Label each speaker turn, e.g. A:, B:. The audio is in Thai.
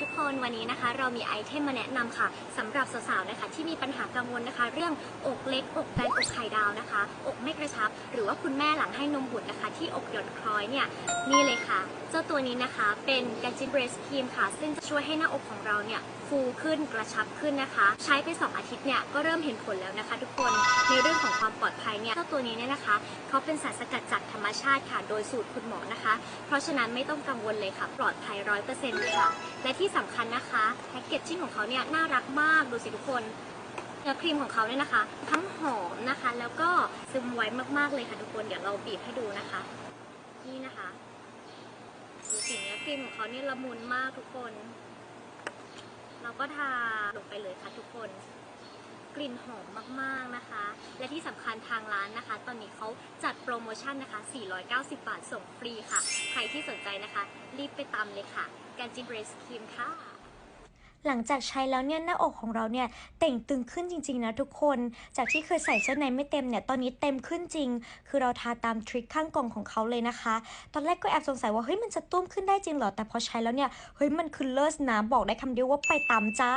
A: ทุกคนวันนี้นะคะ เรามีไอเทมมาแนะนำค่ะสำหรับสาวๆนะคะที่มีปัญหากังวลนะคะ เรื่องอกเล็กอกแบนอกไข่ดาวนะคะ อกไม่กระชับ หรือว่าคุณแม่หลังให้นมบุตรนะคะ ที่อกหย่อนคล้อยเนี่ยนี่เลยค่ะ เจ้าตัวนี้นะคะเป็นกันจินเบรสครีมค่ะ ซึ่งจะช่วยให้หน้าอกของเราเนี่ยฟูขึ้นกระชับขึ้นนะคะ ใช้ไป 2 อาทิตย์เนี่ยก็เริ่มเห็นผลแล้วนะคะ ทุกคนในเรื่องของความปลอดภัยเนี่ยเจ้าตัวนี้เนี่ยนะคะเขาเป็นสารสกัดจากธรรมชาติค่ะโดยสูตรคุณหมอนะคะ เพราะฉะนั้นไม่ต้องกังวลเลยค่ะ ปลอดภัยร้อยเปอร์เซ็นต์ค่ะและที่สำคัญนะคะแพ็กเกจจิ้งของเขาเนี่ยน่ารักมากดูสิทุกคนเนื้อครีมของเขาเนี่ยนะคะ ทั้งหอมนะคะ แล้วก็ซึมไวมากๆเลยค่ะทุกคนเดี๋ยวเราบีบให้ดูนะคะนี่นะคะดูสิเนื้อครีมของเขาเนี่ยละมุนมากทุกคน เราก็ทาลงไปเลยค่ะทุกคนกลิ่นหอมมากๆนะคะ และที่สำคัญทางร้านนะคะ ตอนนี้เขาจัด โปรโมชั่นนะคะ 490 บาทส่งฟรีค่ะ ใครที่สนใจนะคะ รีบไปตามเลยค่ะการจิเบรสครีมค่ะ
B: หลังจากใช้แล้วเนี่ยหน้าอกของเราเนี่ยเต่งตึงขึ้นจริงๆนะทุกคน จากที่เคยใส่เสื้อในไม่เต็มเนี่ยตอนนี้เต็มขึ้นจริง คือเราทาตามทริคข้างกล่องของเขาเลยนะคะ ตอนแรกก็แอบสงสัยว่าเฮ้ยมันจะตุ้มขึ้นได้จริงเหรอแต่พอใช้แล้วเนี่ยเฮ้ยมันคือเลิศนะบอกได้คำเดียวว่าไปตามจ้า